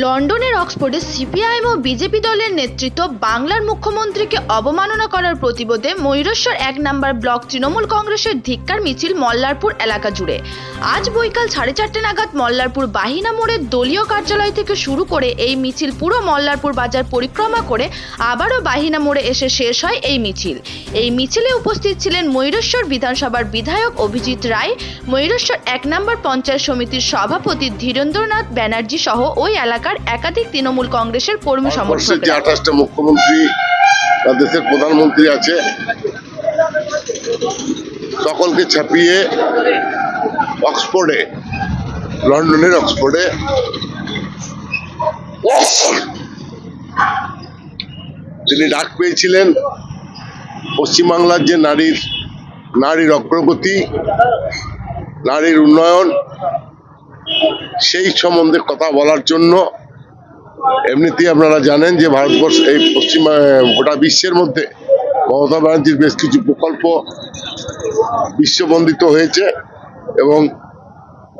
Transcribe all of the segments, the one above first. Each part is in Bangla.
লন্ডনের অক্সফোর্ডে সিপিআইএম ও বিজেপি দলের নেতৃত্ব বাংলার মুখ্যমন্ত্রীকে অবমাননা করার প্রতিবাদে ময়ূরেশ্বর এক নম্বর ব্লক তৃণমূল কংগ্রেসের ধিক্কার মিছিল মল্লারপুর এলাকা জুড়ে। আজ বৈকাল সাড়ে চারটে নাগাদ মল্লারপুর বাহিনা মোড়ের দলীয় কার্যালয় থেকে শুরু করে এই মিছিল পুরো মল্লারপুর বাজার পরিক্রমা করে আবারও বাহিনা মোড়ে এসে শেষ হয় এই মিছিল। এই মিছিলে উপস্থিত ছিলেন ময়ূরেশ্বর বিধানসভার বিধায়ক অভিজিৎ রায়, ময়ূরেশ্বর এক নম্বর পঞ্চায়েত সমিতির সভাপতি ধীরেন্দ্রনাথ ব্যানার্জি সহ ওই এলাকার একাধিক তৃণমূল কংগ্রেসের কর্মী ভারতবর্ষের যে আঠাশটা মুখ্যমন্ত্রী বা দেশের প্রধানমন্ত্রী আছে সকলকে ছাপিয়ে অক্সফোর্ডে লন্ডনের অক্সফোর্ডে তিনি ডাক পেয়েছিলেন পশ্চিমবাংলার যে নারীর নারীর অগ্রগতি নারীর উন্নয়ন সেই সম্বন্ধে কথা বলার জন্য এমনিতেই আপনারা জানেন যে ভারতবর্ষ, এই পশ্চিম গোটা বিশ্বের মধ্যে মমতা ব্যানার্জির বেশ কিছু প্রকল্প বিশ্ববন্দিত হয়েছে এবং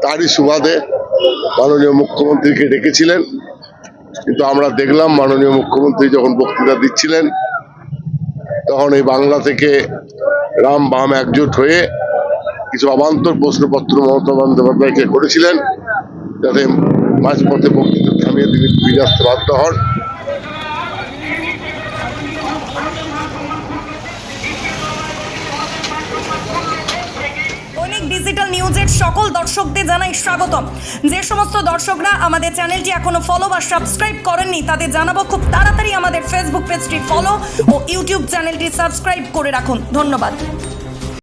তারই সুবাদে মাননীয় মুখ্যমন্ত্রীকে ডেকেছিলেন। কিন্তু আমরা দেখলাম মাননীয় মুখ্যমন্ত্রী যখন বক্তৃতা দিচ্ছিলেন, তখন এই বাংলা থেকে রাম বাম একজোট হয়ে কিছু অবান্তর প্রশ্নপত্র মমতা বন্দ্যোপাধ্যায়কে করেছিলেন, যাতে মাঝপথে বক্তৃতা থামিয়ে তিনি ফিরে আসতে বাধ্য হন। ডিজিটাল নিউজের সকল দর্শকদের জানাই স্বাগতম। যে সমস্ত দর্শকরা আমাদের চ্যানেলটি এখনও ফলো বা সাবস্ক্রাইব করেননি, তাদের জানাব খুব তাড়াতাড়ি আমাদের ফেসবুক পেজটি ফলো ও ইউটিউব চ্যানেলটি সাবস্ক্রাইব করে রাখুন। ধন্যবাদ।